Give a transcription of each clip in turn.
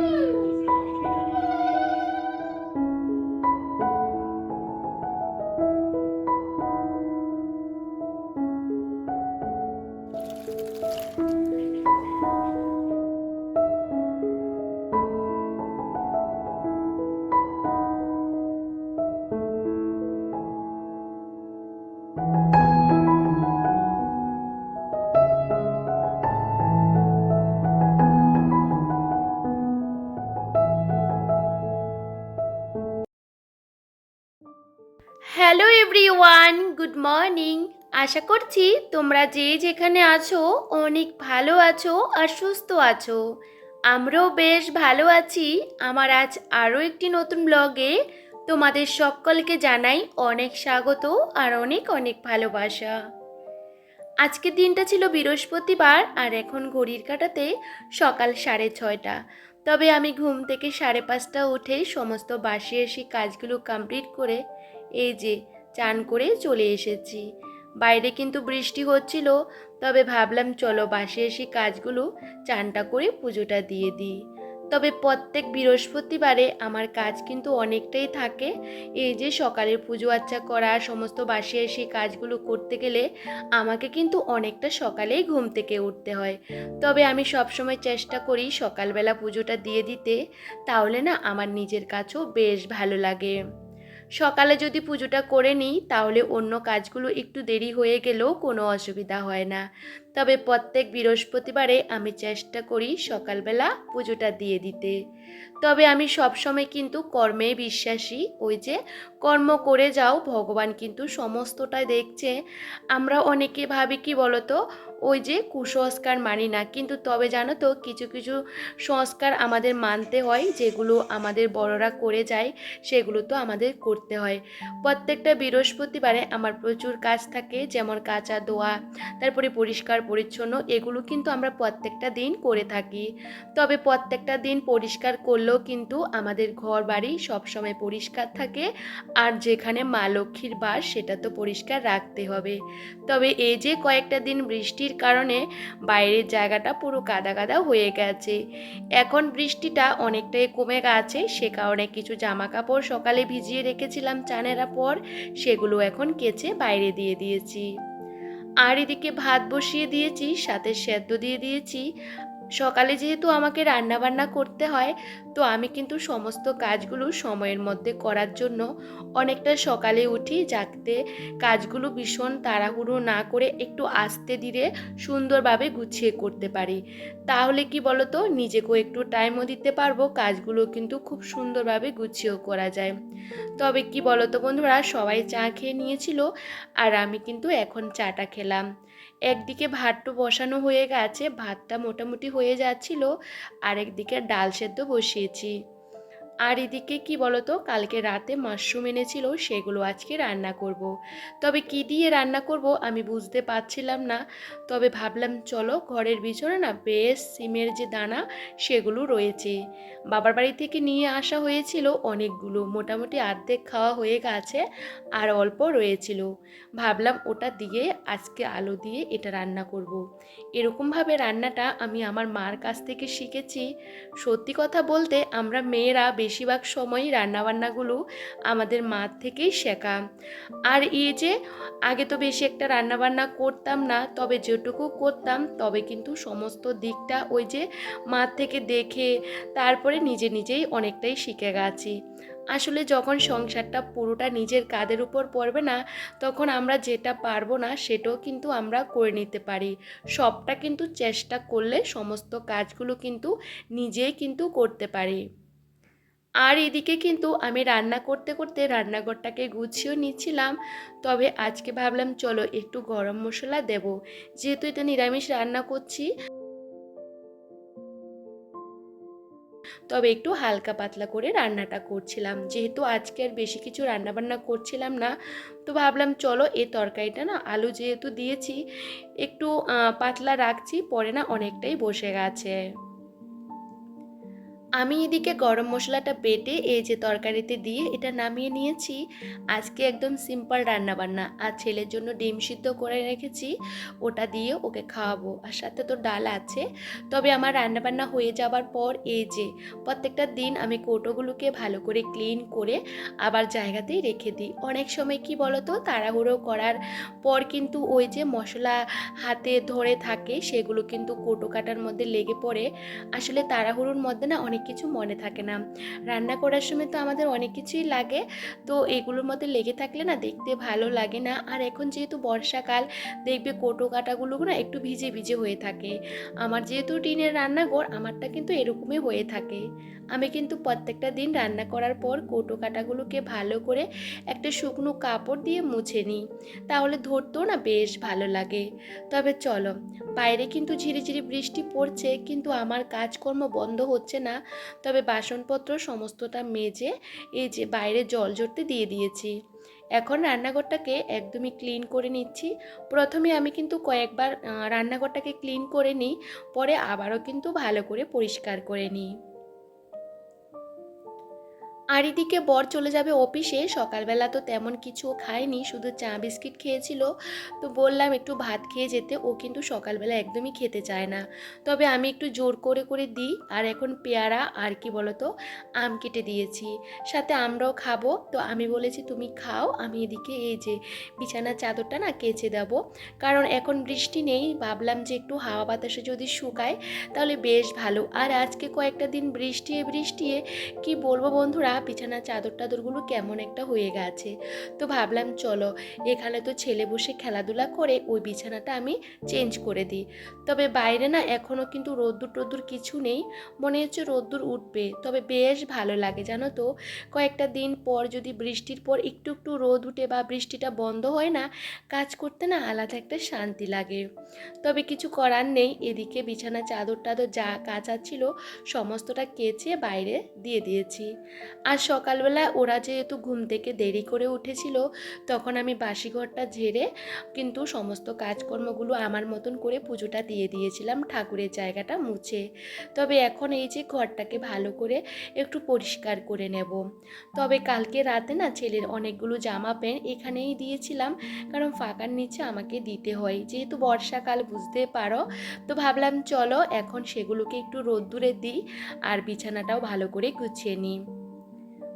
Música hello everyone good morning আশা করছি তোমরা যে যেখানে আছো অনেক ভালো আছো আর সুস্থ আছো। আমরাও বেশ ভালো আছি। আমার আজ আরও একটি নতুন ব্লগে তোমাদের সকলকে জানাই অনেক স্বাগত আর অনেক অনেক ভালোবাসা। আজকের দিনটা ছিল বৃহস্পতিবার আর এখন ঘড়ির কাটাতে সকাল সাড়ে ছয়টা। তবে আমি ঘুম থেকে সাড়ে পাঁচটা উঠে সমস্ত বাসি এসে কাজগুলো কমপ্লিট করে এই যে, চান করে চলে এসেছি। বাইরে কিন্তু বৃষ্টি হচ্ছিল, তবে ভাবলাম চলো বাসে এসে কাজগুলো চানটা করে পুজোটা দিয়ে দিই। তবে প্রত্যেক বৃহস্পতিবারে আমার কাজ কিন্তু অনেকটাই থাকে। এই যে, সকালের পুজো আচ্চা করা, সমস্ত বাসে এসে কাজগুলো করতে গেলে আমাকে কিন্তু অনেকটা সকালেই ঘুম থেকে উঠতে হয়। তবে আমি সবসময় চেষ্টা করি সকালবেলা পুজোটা দিয়ে দিতে, তাহলে না আমার নিজের কাছেও বেশ ভালো লাগে। সকালে যদি পুজোটা করে নিই, তাহলে অন্য কাজগুলো একটু দেরি হয়ে গেলেও কোনো অসুবিধা হয় না। তবে প্রত্যেক বৃহস্পতিবারে আমি চেষ্টা করি সকালবেলা পুজোটা দিয়ে দিতে। তবে আমি সবসময় কিন্তু কর্মে বিশ্বাসী, ওই যে কর্ম করে যাও, ভগবান কিন্তু সমস্তটাই দেখছে। আমরা অনেকে ভাবি কি বলতো, ওই যে কুসংস্কার মানি না, কিন্তু তবে জানো তো কিছু কিছু সংস্কার আমাদের মানতে হয়, যেগুলো আমাদের বড়রা করে যায়, সেগুলো তো আমাদের করতে হয়। প্রত্যেকটা বৃহস্পতিবারে আমার প্রচুর কাজ থাকে, যেমন কাঁচা ধোয়া তারপরে পরিষ্কার পরিচ্ছন্ন, এগুলো কিন্তু আমরা প্রত্যেকটা দিন করে থাকি। তবে প্রত্যেকটা দিন পরিষ্কার করলেও কিন্তু আমাদের ঘর বাড়ি সবসময় পরিষ্কার থাকে, আর যেখানে মা লক্ষ্মীর বাস সেটা তো পরিষ্কার রাখতে হবে। তবে এই যে কয়েকটা দিন বৃষ্টির কারণে বাইরের জায়গাটা পুরো কাদা কাদা হয়ে গেছে। এখন বৃষ্টিটা অনেকটাই কমে গেছে, সে কারণে কিছু জামা কাপড় সকালে ভিজিয়ে রেখেছিলাম চানেরা পর, সেগুলো এখন কেচে বাইরে দিয়ে দিয়েছি। আর এদিকে ভাত বসিয়ে দিয়েছি সাথে সেদ্ধ দিয়ে দিয়েছি। সকালে যেহেতু আমাকে রান্না বান্না করতে হয়, তো আমি কিন্তু সমস্ত কাজগুলো সময়ের মধ্যে করার জন্য অনেকটা সকালে উঠি যাতে কাজগুলো ভীষণ তাড়াহুড়ো না করে একটু আস্তে ধীরে সুন্দরভাবে গুছিয়ে করতে পারি। তাহলে কি বলতো? নিজেকেও একটু টাইমও দিতে পারব, কাজগুলো কিন্তু খুব সুন্দরভাবে গুছিয়েও করা যায়। তবে কি বলতো বন্ধুরা? সবাই চা খেয়ে নিয়েছিল, আর আমি কিন্তু এখন চাটা খেলাম। একদিকে ভাতটা বসানো হয়ে গেছে ভাতটা মোটামুটি হয়ে যাচ্ছিল আর একদিকে ডাল সেদ্ধ বসিয়েছি। আর এদিকে কি বলতো, কালকে রাতে মাশরুম এনেছিল, সেগুলো আজকে রান্না করব। তবে কি দিয়ে রান্না করব আমি বুঝতে পারছিলাম না তবে ভাবলাম, চলো ঘরের পিছনে না বেশ সিমের যে দানা, সেগুলো রয়েছে বাবার বাড়ি থেকে নিয়ে আসা হয়েছিল অনেকগুলো, মোটামুটি অর্ধেক খাওয়া হয়ে গেছে আর অল্প রয়েছিল ভাবলাম ওটা দিয়ে আজকে আলু দিয়ে এটা রান্না করব। এরকমভাবে রান্নাটা আমি আমার মার কাছ থেকে শিখেছি সত্যি কথা বলতে আমরা মেয়েরা বেশিরভাগ সময়ই রান্নাবান্নাগুলো আমাদের মার থেকেই শেখা। আর এই যে, আগে তো বেশি একটা রান্নাবান্না করতাম না, তবে যেটুকু করতাম, তবে কিন্তু সমস্ত দিকটা ওই যে মার থেকে দেখে, তারপরে নিজে নিজেই অনেকটাই শিখে গেছি। আসলে যখন সংসারটা পুরোটা নিজের কাঁধের উপর পড়বে না, তখন আমরা যেটা পারব না, সেটাও কিন্তু আমরা করে নিতে পারি। সবটা কিন্তু চেষ্টা করলে সমস্ত কাজগুলো কিন্তু নিজেই কিন্তু করতে পারি। আর এদিকে কিন্তু আমি রান্না করতে করতে রান্নাঘরটাকে গুছিয়েও নিচ্ছিলাম। তবে আজকে ভাবলাম, চলো একটু গরম মশলা দেব। যেহেতু এটা নিরামিষ রান্না করছি। তবে একটু হালকা পাতলা করে রান্নাটা করছিলাম। যেহেতু আজকে আর বেশি কিছু রান্নাবান্না করছিলাম না, তো ভাবলাম, চলো এই তরকারিটা না আলু যেহেতু দিয়েছি, একটু পাতলা রাখছি, পরে না অনেকটাই বসে গেছে। আমি এদিকে গরম মশলাটা বেটে এই যে তরকারিতে দিয়ে এটা নামিয়ে নিয়েছি। আজকে একদম সিম্পল রান্নাবান্না। আর ছেলের জন্য ডিম সিদ্ধ করে রেখেছি। ওটা দিয়ে ওকে খাওয়াবো। আর সাথে তো ডাল আছে। তবে আমার রান্নাবান্না হয়ে যাবার পর এই যে প্রত্যেকটা দিন আমি কৌটোগুলোকে ভালো করে ক্লিন করে আবার জায়গাতেই রেখে দিই। অনেক সময় কি বলতো? তাড়াহুড়ো করার পর কিন্তু ওই যে মশলা হাতে ধরে থাকে, সেগুলো কিন্তু কৌটো কাটার মধ্যে লেগে পড়ে। আসলে তাড়াহুড়োর মধ্যে না অনেক কিছু মনে থাকে না। রান্না করার সময় তো আমাদের অনেক কিছুই লাগে। তো এগুলোর মধ্যে লেগে থাকলে না দেখতে ভালো লাগে না। আর এখন যেহেতু বর্ষাকাল, দেখবে কোটো কাটাগুলো না একটু ভিজে ভিজে হয়ে থাকে। আমার যেহেতু টিনের রান্নাঘর, আমারটা কিন্তু এরকমই হয়ে থাকে। আমি কিন্তু প্রত্যেকটা দিন রান্না করার পর কোটো কাটাগুলোকে ভালো করে একটা শুকনো কাপড় দিয়ে মুছে নিই। তাহলে ধরতেও না বেশ ভালো লাগে। তবে চলো, বাইরে কিন্তু ঝিরিঝিরি বৃষ্টি পড়ছে, কিন্তু আমার কাজকর্ম বন্ধ হচ্ছে না। তবে বাসনপত্র সমস্তটা মেজে এই যে বাইরে জল ঝরতে দিয়ে দিয়েছি। এখন রান্নাঘরটাকে একদমই ক্লিন করে নিচ্ছি। প্রথমে আমি কিন্তু কয়েকবার রান্নাঘরটাকে ক্লিন করে নিই, পরে আবারও কিন্তু ভালো করে পরিষ্কার করে নিই। আর এদিকে বর চলে যাবে অফিসে। সকালবেলা তো তেমন কিছু খায়নি, শুধু চা বিস্কিট খেয়েছিল। তো বললাম একটু ভাত খেয়ে যেতে, ও কিন্তু সকালবেলা একদমই খেতে চায় না। তবে আমি একটু জোর করে করে দিই, আর এখন পেয়ারা আর কি বলতো, আম কেটে দিয়েছি। সাথে আমরাও খাব। তো আমি বলেছি, তুমি খাও, আমি এদিকে এই যে বিছানার চাদরটা না কেচে দেবো। কারণ এখন বৃষ্টি নেই, ভাবলাম যে একটু হাওয়া বাতাসে যদি শুকায়, তাহলে বেশ ভালো। আর আজকে কয়েকটা দিন বৃষ্টিয়ে বৃষ্টিয়ে, কি বলব বন্ধুরা বিছানার চাদর টাদরগুলো কেমন একটা হয়ে গেছে। তো ভাবলাম, চলো, এখানে তো ছেলে বসে খেলাধুলা করে ওই বিছানাটা আমি চেঞ্জ করে দিই। তবে বাইরে না এখনও কিন্তু রোদ্দুর টোদ্দুর কিছু নেই, মনে হচ্ছে রোদ্দুর উঠবে। তবে বেশ ভালো লাগে, জানো তো? কয়েকটা দিন পর যদি বৃষ্টির পর একটু একটু রোদ উঠে বা বৃষ্টিটা বন্ধ হয় না, কাজ করতে না আলাদা একটা শান্তি লাগে। তবে কিছু করার নেই, এদিকে বিছানা চাদর টাদর যা কাঁচা ছিল, সমস্তটা কেচে বাইরে দিয়ে দিয়েছি। আর সকালবেলা ওরা যেহেতু ঘুম থেকে দেরি করে উঠেছিল, তখন আমি বাসি ঘরটা ঝেড়ে কিন্তু সমস্ত কাজকর্মগুলো আমার মতন করে পুজোটা দিয়ে দিয়েছিলাম ঠাকুরের জায়গাটা মুছে। তবে এখন এই যে ঘরটাকে ভালো করে একটু পরিষ্কার করে নেব। তবে কালকে রাতে না ছেলের অনেকগুলো জামা প্যান্ট এখানেই দিয়েছিলাম, কারণ ফাঁকার নিচে আমাকে দিতে হয়। যেহেতু বর্ষাকাল বুঝতে পারো। তো ভাবলাম চলো এখন সেগুলোকে একটু রোদ্দুরে দিই আর বিছানাটাও ভালো করে গুছিয়ে নিই।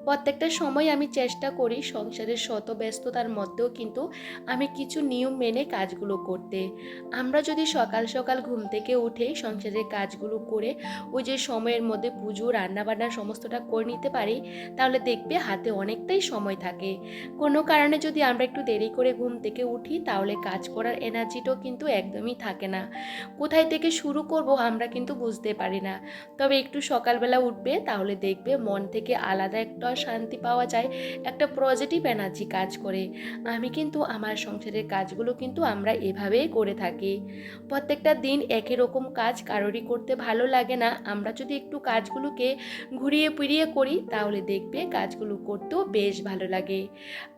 প্রত্যেকটা সময় আমি চেষ্টা করি সংসারের শত ব্যস্ততার মধ্যেও কিন্তু আমি কিছু নিয়ম মেনে কাজগুলো করতে। আমরা যদি সকাল সকাল ঘুম থেকে উঠে সংসারের কাজগুলো করে ওই যে সময়ের মধ্যে পুজো, রান্নাবান্না সমস্তটা করে নিতে পারি, তাহলে দেখবে হাতে অনেকটাই সময় থাকে। কোনো কারণে যদি আমরা একটু দেরি করে ঘুম থেকে উঠি, তাহলে কাজ করার এনার্জিটাও কিন্তু একদমই থাকে না। কোথায় থেকে শুরু করব আমরা কিন্তু বুঝতে পারি না। তবে একটু সকালবেলা উঠবে, তাহলে দেখবে মন থেকে আলাদা একটা শান্তি পাওয়া যায়, একটা পজিটিভ এনার্জি কাজ করে। আমি কিন্তু আমার সংসারের কাজগুলো কিন্তু আমরা এভাবেই করে থাকি। প্রত্যেকটা দিন একই রকম কাজ কারোরই করতে ভালো লাগে না। আমরা যদি একটু কাজগুলোকে ঘুরিয়ে পিরিয়ে করি, তাহলে দেখবে কাজগুলো করতেও বেশ ভালো লাগে।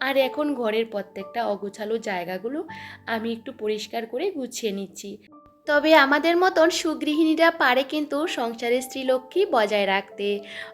আর এখন ঘরের প্রত্যেকটা অগোছালো জায়গাগুলো আমি একটু পরিষ্কার করে গুছিয়ে নিচ্ছি। তবে আমাদের মতন সুগৃহিণীরা পারে কিন্তু সংসারের স্ত্রীলক্ষ্মী বজায় রাখতে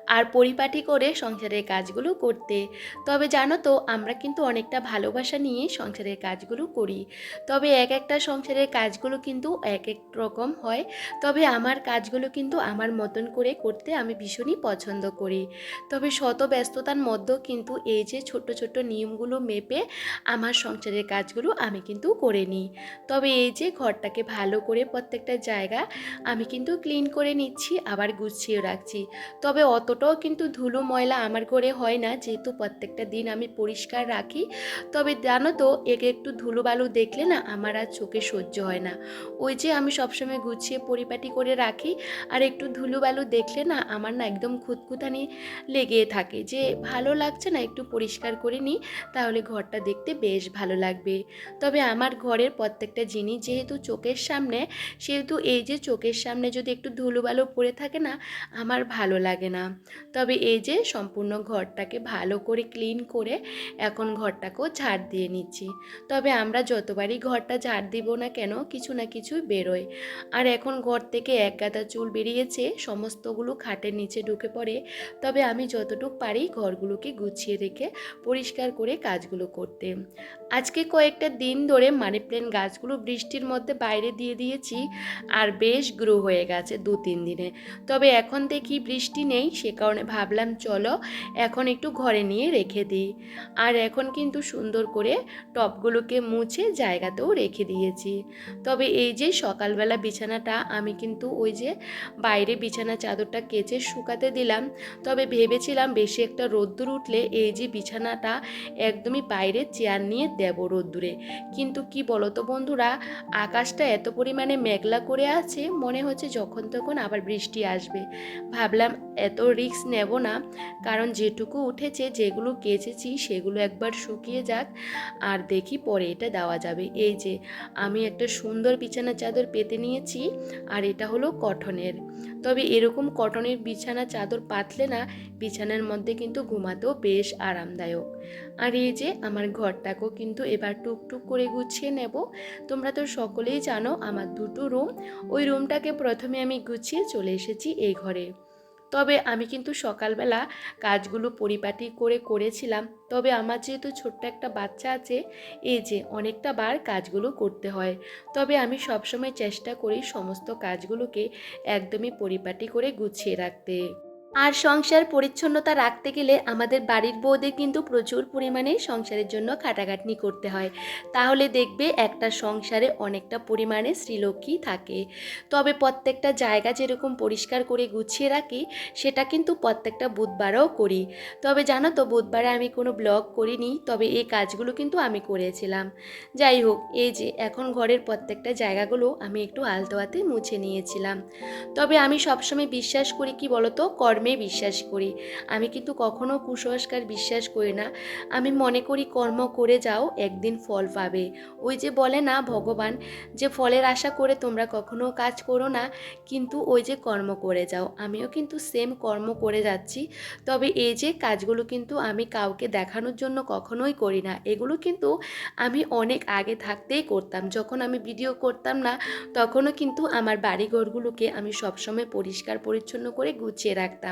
আর পরিপাটি করে সংসারের কাজগুলো করতে। তবে জানো তো, আমরা কিন্তু অনেকটা ভালোবাসা নিয়ে সংসারের কাজগুলো করি। তবে এক একটা সংসারের কাজগুলো কিন্তু এক এক রকম হয়। তবে আমার কাজগুলো কিন্তু আমার মতন করে করতে আমি ভীষণই পছন্দ করি। তবে শত ব্যস্ততার মধ্যেও কিন্তু এই যে ছোট ছোট নিয়মগুলো মেপে আমার সংসারের কাজগুলো আমি কিন্তু করে নিই। তবে এই যে ঘরটাকে ভালো করে প্রত্যেকটা জায়গা আমি কিন্তু ক্লিন করে নিচ্ছি, আবার গুছিয়ে রাখছি। তবে অতটাও কিন্তু ধুলো ময়লা আমার ঘরে হয় না, যেহেতু প্রত্যেকটা দিন আমি পরিষ্কার রাখি। তবে জানো তো, একে একটু ধুলো বালু দেখলে না আমার আর চোখে সহ্য হয় না। ওই যে আমি সবসময় গুছিয়ে পরিপাটি করে রাখি, আর একটু ধুলো বালু দেখলে না আমার না একদম খুঁতখুতানি লেগে থাকে। যে ভালো লাগছে না একটু পরিষ্কার করে নিই, তাহলে ঘরটা দেখতে বেশ ভালো লাগবে। তবে আমার ঘরের প্রত্যেকটা জিনিস যেহেতু চোখের সামনে সেহেতু এই যে চোখের সামনে যদি একটু ধুলোবালো পড়ে থাকে না, আমার ভালো লাগে না। তবে এই যে সম্পূর্ণ ঘরটাকে ভালো করে ক্লিন করে এখন ঘরটাকেও ঝাড় দিয়ে নিচ্ছি। তবে আমরা যতবারই ঘরটা ঝাড় দিব না কেন, কিছু না কিছু বেরোয়। আর এখন ঘর থেকে এক গাদা চুল বেরিয়েছে, সমস্তগুলো খাটের নিচে ঢুকে পড়ে। তবে আমি যতটুকু পারি ঘরগুলোকে গুছিয়ে রেখে পরিষ্কার করে কাজগুলো করতে। আজকে কয়েকটা দিন ধরে মানি প্ল্যান্ট গাছগুলো বৃষ্টির মধ্যে বাইরে দিয়ে দিয়েছি। আর বেশ গ্রো হয়ে গেছে দু তিন দিনে। তবে এখন দেখি বৃষ্টি নেই, সে কারণে ভাবলাম চলো এখন একটু ঘরে নিয়ে রেখে দিই। আর এখন কিন্তু সুন্দর করে টপগুলোকে মুছে জায়গাতেও রেখে দিয়েছি। তবে এই যে সকালবেলা বিছানাটা, আমি কিন্তু ওই যে বাইরে বিছানা চাদরটা কেচে শুকাতে দিলাম। তবে ভেবেছিলাম বেশি একটা রোদ্দুর উঠলে এই যে বিছানাটা একদমই বাইরে চেয়ার নিয়ে দেব রোদ্দুরে। কিন্তু কি বলো তো বন্ধুরা, আকাশটা এত পরিমাণে মেঘলা করে আছে, মনে হচ্ছে যখন তখন আবার বৃষ্টি আসবে। ভাবলাম এত রিস্ক নেব না, কারণ যেটুকু উঠেছে, যেগুলো কেচেছি, সেগুলো একবার শুকিয়ে যাক, আর দেখি পরে এটা দেওয়া যাবে। এই যে, আমি একটা সুন্দর বিছানা চাদর পেতে নিয়েছি, আর এটা হলো কটনের। তবে এরকম কটনের বিছানা চাদর পাতলে না, বিছানার মধ্যে কিন্তু ঘুমাতেও বেশ আরামদায়ক। আর এই যে, আমার ঘরটাকেও কিন্তু এবার টুকটুক করে গুছিয়ে নেব। তোমরা তো সকলেই জানো, আমার দুটো রুম ওই রুমটাকে প্রথমে আমি গুছিয়ে চলে এসেছি এই ঘরে। তবে আমি কিন্তু সকালবেলা কাজগুলো পরিপাটি করে করেছিলাম। তবে আমার যেহেতু ছোট্ট একটা বাচ্চা আছে, এই যে অনেকটা বার কাজগুলো করতে হয়। তবে আমি সবসময় চেষ্টা করি সমস্ত কাজগুলোকে একদমই পরিপাটি করে গুছিয়ে রাখতে। আর সংসার পরিচ্ছন্নতা রাখতে গেলে আমাদের বাড়ির বউদের কিন্তু প্রচুর পরিমাণে সংসারের জন্য খাটাখাটনি করতে হয়। তাহলে দেখবে একটা সংসারে অনেকটা পরিমাণে শ্রীলক্ষ্মী থাকে। তবে প্রত্যেকটা জায়গা যেরকম পরিষ্কার করে গুছিয়ে রাখি, সেটা কিন্তু প্রত্যেকটা বুধবারও করি। তবে জানো তো, বুধবারে আমি কোনো ব্লগ করিনি, তবে এই কাজগুলো কিন্তু আমি করেছিলাম। যাই হোক, এই যে এখন ঘরের প্রত্যেকটা জায়গাগুলো আমি একটু আলতোয়াতে মুছে নিয়েছিলাম। তবে আমি সবসময় বিশ্বাস করি, কি বলতো, কর্মে বিশ্বাস করি। আমি কিন্তু কখনো কুসংস্কার বিশ্বাস করি না। আমি মনে করি কর্ম করে যাও, একদিন ফল পাবে। ওই যে বলে না ভগবান, যে ফলের আশা করে তোমরা কখনো কাজ করো না, কিন্তু ওই যে কর্ম করে যাও। আমিও কিন্তু সেম কর্ম করে যাচ্ছি। তবে এই যে কাজগুলো কিন্তু আমি কাউকে দেখানোর জন্য কখনোই করি না। এগুলো কিন্তু আমি অনেক আগে থাকতেই করতাম। যখন আমি ভিডিও করতাম না, তখনও কিন্তু আমার বাড়িঘরগুলোকে আমি সবসময় পরিষ্কার পরিচ্ছন্ন করে গুছিয়ে রাখতাম।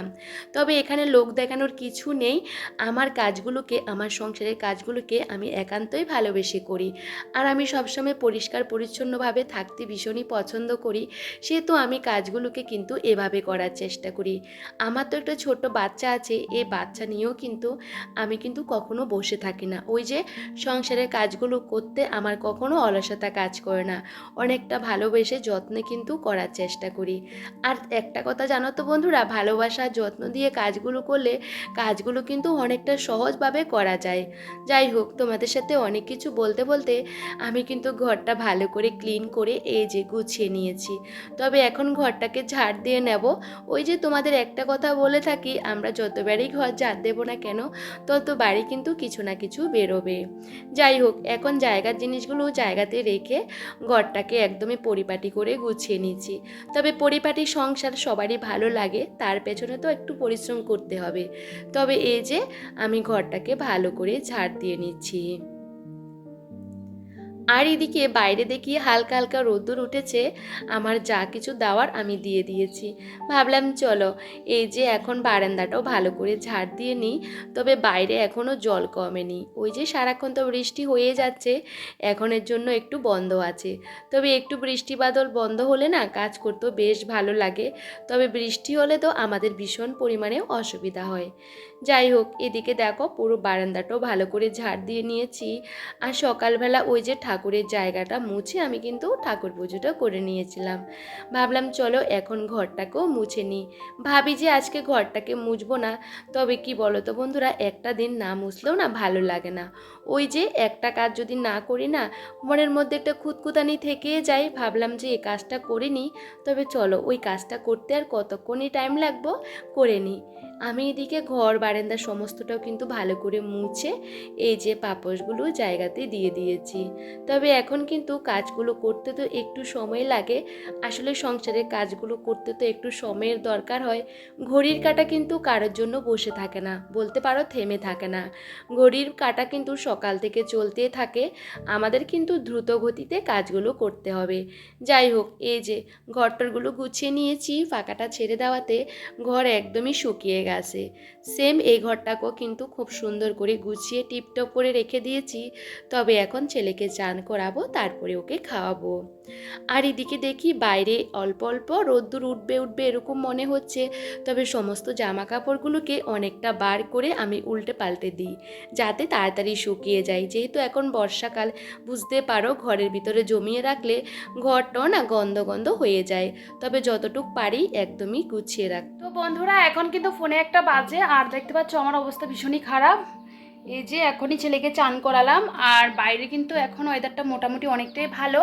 তবে এখানে লোক দেখানোর কিছু নেই। আমার কাজগুলোকে, আমার সংসারের কাজগুলোকে আমি একান্তই ভালোবেসে করি। আর আমি সবসময় পরিষ্কার, পরিচ্ছন্নভাবে থাকতে ভীষণই পছন্দ করি। সেহেতু আমি কাজগুলোকে কিন্তু এভাবে করার চেষ্টা করি। আমার তো একটা ছোট্ট বাচ্চা আছে এই বাচ্চা নিয়েও কিন্তু আমি কিন্তু কখনো বসে থাকি না। ওই যে সংসারের কাজগুলো করতে আমার কখনো অলসতা কাজ করে না। অনেকটা ভালোবেসে যত্নে কিন্তু করার চেষ্টা করি। আর একটা কথা জানো তো বন্ধুরা, ভালোবাসা যত্ন দিয়ে কাজগুলো করলে কাজগুলো কিন্তু অনেকটা সহজভাবে করা যায়। যাই হোক, তোমাদের সাথে অনেক কিছু বলতে বলতে আমি কিন্তু ঘরটা ভালো করে ক্লিন করে এই যে গুছিয়ে নিয়েছি। তবে এখন ঘরটাকে ঝাড় দিয়ে নেব। ওই যে তোমাদের একটা কথা বলে থাকি, আমরা যতবারই ঘর ঝাড় দেবো না কেন তত বাড়ি কিন্তু কিছু না কিছু বেরোবে। যাই হোক, এখন জায়গার জিনিসগুলো জায়গাতে রেখে ঘরটাকে একদমই পরিপাটি করে গুছিয়ে নিচ্ছি। তবে পরিপাটি সংসার সবারই ভালো লাগে, তার পেছনে তো একটু পরিশ্রম করতে হবে। তবে এই যে, আমি ঘরটাকে ভালো করে ঝাড় দিয়ে নিচ্ছি। আর এদিকে বাইরে দেখি হালকা হালকা রোদ্দুর উঠেছে, আমার যা কিছু দেওয়ার আমি দিয়ে দিয়েছি। ভাবলাম, চলো, এই যে এখন বারান্দাটাও ভালো করে ঝাড় দিয়ে নিই, তবে বাইরে এখনও জল কমেনি। ওই যে সারাক্ষণ তো বৃষ্টি হয়ে যাচ্ছে, এখনের জন্য একটু বন্ধ আছে। তবে একটু বৃষ্টি বাদল বন্ধ হলে না কাজ করতেও বেশ ভালো লাগে, তবে বৃষ্টি হলে তো আমাদের ভীষণ পরিমাণে অসুবিধা হয়। যাই হোক, এদিকে দেখো পুরো বারান্দাটাও ভালো করে ঝাড় দিয়ে নিয়েছি। আর সকালবেলা ওই যে ঠাকুরের জায়গাটা মুছে আমি কিন্তু ঠাকুর পুজোটা করে নিয়েছিলাম। ভাবলাম চলো এখন ঘরটাকেও মুছে নিই। ভাবি যে আজকে ঘরটাকে মুছবো না, তবে কি বলো তো বন্ধুরা, একটা দিন না মুছলেও না ভালো লাগে না। ওই যে একটা কাজ যদি না করি না, মনের মধ্যে একটা খুঁতখুতানি থেকে যায়। ভাবলাম যে এই কাজটা করে নিই, তবে চলো ওই কাজটা করতে আর কতক্ষণই টাইম লাগবো, করে নিই। আমি এদিকে ঘর, বারান্দা সমস্তটাও কিন্তু ভালো করে মুছে এই যে পাপোশগুলো জায়গাতে দিয়ে দিয়েছি। তবে এখন কিন্তু কাজগুলো করতে তো একটু সময় লাগে। আসলে সংসারের কাজগুলো করতে তো একটু সময়ের দরকার হয়। ঘড়ির কাটা কিন্তু কারোর জন্য বসে থাকে না, বলতে পারো থেমে থাকে না। ঘড়ির কাটা কিন্তু সকাল থেকে চলতে থাকে। আমাদের কিন্তু দ্রুত গতিতে কাজগুলো করতে হবে। যাই হোক, এই যে ঘরটরগুলো গুছিয়ে নিয়েছি, ফাঁকাটা ছেড়ে দেওয়াতে ঘর একদমই শুকিয়ে গেছে সেম এই ঘরটাকেও কিন্তু খুব সুন্দর করে গুছিয়ে টিপটপ করে রেখে দিয়েছি। তবে এখন ছেলেকে চান করাবো, তারপরে ওকে খাওয়াবো। আর এদিকে দেখি বাইরে অল্প অল্প রোদ্দুর উঠবে উঠবে এরকম মনে হচ্ছে। তবে সমস্ত জামা কাপড়গুলোকে অনেকটা বার করে আমি উল্টে পাল্টে দিই, যাতে তাড়াতাড়ি শুকিয়ে যায়। যেহেতু এখন বর্ষাকাল, বুঝতে পারো ঘরের ভিতরে জমিয়ে রাখলে ঘরটাও না গন্ধ গন্ধ হয়ে যায়। তবে যতটুক পারি একদমই গুছিয়ে রাখ। তো বন্ধুরা, এখন কিন্তু ফোনে একটা বাজে, আর দেখতে পাচ্ছ আমার অবস্থা ভীষণই খারাপ। এই যে এখনই ছেলেকে চান করালাম, আর বাইরে কিন্তু এখন ওয়েদারটা মোটামুটি অনেকটাই ভালো।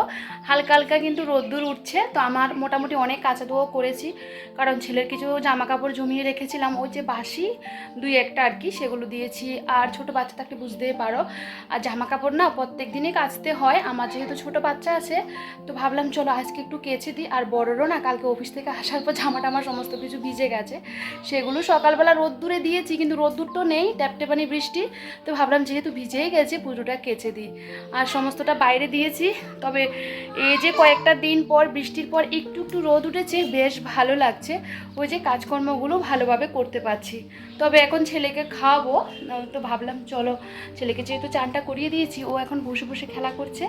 হালকা হালকা কিন্তু রোদ্দুর উঠছে, তো আমার মোটামুটি অনেক কাঁচা ধোয়া করেছি। কারণ ছেলের কিছু জামা কাপড় জমিয়ে রেখেছিলাম, ওই যে বাসি দুই একটা আর কি, সেগুলো দিয়েছি। আর ছোট বাচ্চা থাকলে বুঝতেই পারো, আর জামা কাপড় না প্রত্যেক দিনই কাচতে হয়। আমার যেহেতু ছোট বাচ্চা আছে, তো ভাবলাম চলো আজকে একটু কেচে দিই। আর বড়রও না, কালকে অফিস থেকে আসার পর জামাটা আমার সমস্ত কিছু ভিজে গেছে। সেগুলো সকালবেলা রোদ্দুরে দিয়েছি, কিন্তু রোদ্দুর তো নেই ট্যাপটেপানি বৃষ্টি। তো ভাবলাম যেহেতু ভিজেই গেছে পুজোটা কেচে দিই। আর সমস্তটা বাইরে দিয়েছি তবে এই যে কয়েকটা দিন পর বৃষ্টির পর একটু একটু রোদ উঠেছে বেশ ভালো লাগছে। ওই যে কাজকর্মগুলো ভালোভাবে করতে পারছি। তবে এখন ছেলেকে খাওয়াবো তো ভাবলাম চলো ছেলেকে যেহেতু চানটা করিয়ে দিয়েছি ও এখন বসে বসে খেলা করছে।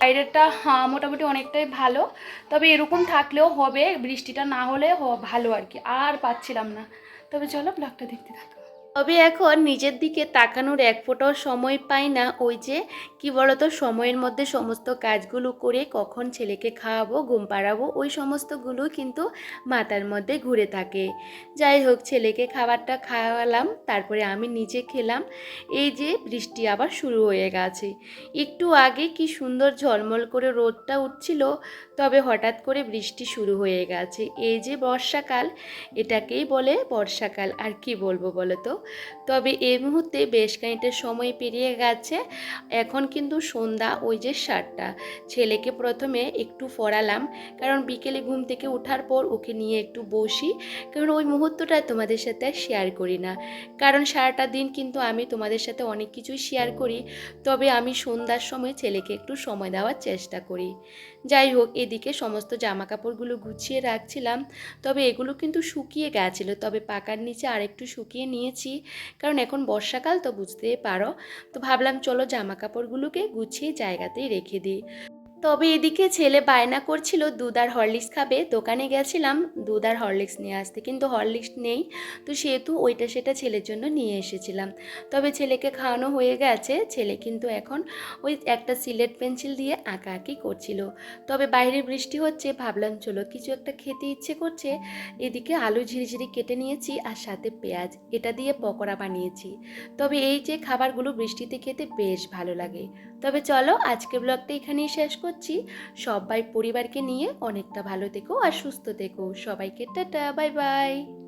বাইরেটা হ্যাঁ, মোটামুটি অনেকটাই ভালো তবে এরকম থাকলেও হবে বৃষ্টিটা না হলে ভালো আর কি আর পাচ্ছিলাম না। তবে চলো ব্লগটা দেখতে থাকো। তবে এখন নিজের দিকে তাকানোর এক ফোঁটাও সময় পাই না ওই যে, কি বলতো, সময়ের মধ্যে সমস্ত কাজগুলো করে কখন ছেলেকে খাওয়াবো, ঘুম পাড়াবো, ওই সমস্তগুলো কিন্তু মাথার মধ্যে ঘুরে থাকে। যাই হোক, ছেলেকে খাবারটা খাওয়ালাম, তারপরে আমি নিজে খেলাম। এই যে, বৃষ্টি আবার শুরু হয়ে গেছে। একটু আগে কি সুন্দর ঝলমল করে রোদটা উঠছিল, তবে হঠাৎ করে বৃষ্টি শুরু হয়ে গেছে। এই যে, বর্ষাকাল, এটাকেই বলে বর্ষাকাল, আর কি বলব বলো তো তবে এই মুহূর্তে বেশ খানিকটা সময় পেরিয়ে গেছে। এখন কিন্তু সন্ধ্যা, ওই যে সাতটা। ছেলেকে প্রথমে একটু পড়ালাম, কারণ বিকেলে ঘুম থেকে ওঠার পর ওকে নিয়ে একটু বসি, কারণ ওই মুহূর্তটা তোমাদের সাথে শেয়ার করি না। কারণ সারাটা দিন কিন্তু আমি তোমাদের সাথে অনেক কিছুই শেয়ার করি, তবে আমি সন্ধ্যার সময় ছেলেকে একটু সময় দেওয়ার চেষ্টা করি। যাই হোক, এদিকে সমস্ত জামা কাপড়গুলো গুছিয়ে রাখছিলাম। তবে এগুলো কিন্তু শুকিয়ে গেছিল। তবে পাকার নিচে আরেকটু শুকিয়ে নিয়েছি। কারণ এখন বর্ষাকাল, তো বুঝতেই পারো। তো ভাবলাম, চলো জামা কাপড়গুলোকে গুছিয়ে জায়গাতেই রেখে দিই। তবে এদিকে ছেলে বায়না করছিল, দুধ আর হরলিক্স খাবে। দোকানে গেছিলাম, দুধ আর হরলিক্স নিয়ে আসতে কিন্তু হরলিক্স নেই। তো সেহেতু ওইটা সেটা ছেলের জন্য নিয়ে এসেছিলাম। তবে ছেলেকে খাওয়ানো হয়ে গেছে। ছেলে কিন্তু এখন ওই একটা সিলেট পেন্সিল দিয়ে আঁকাআঁকি করছিল। তবে বাইরে বৃষ্টি হচ্ছে, ভাবলাম চলো কিছু একটা খেতে ইচ্ছে করছে। এদিকে আলু ঝিরিঝিরি কেটে নিয়েছি আর সাথে পেঁয়াজ, এটা দিয়ে পকোড়া বানিয়েছি। তবে এই যে খাবারগুলো বৃষ্টিতে খেতে বেশ ভালো লাগে। তবে চলো আজকে ব্লগটা এখানেই শেষ করছি। সবাই পরিবারকে নিয়ে অনেকটা ভালো থেকো আর সুস্থ থেকো। সবাইকে টাটা বাই বাই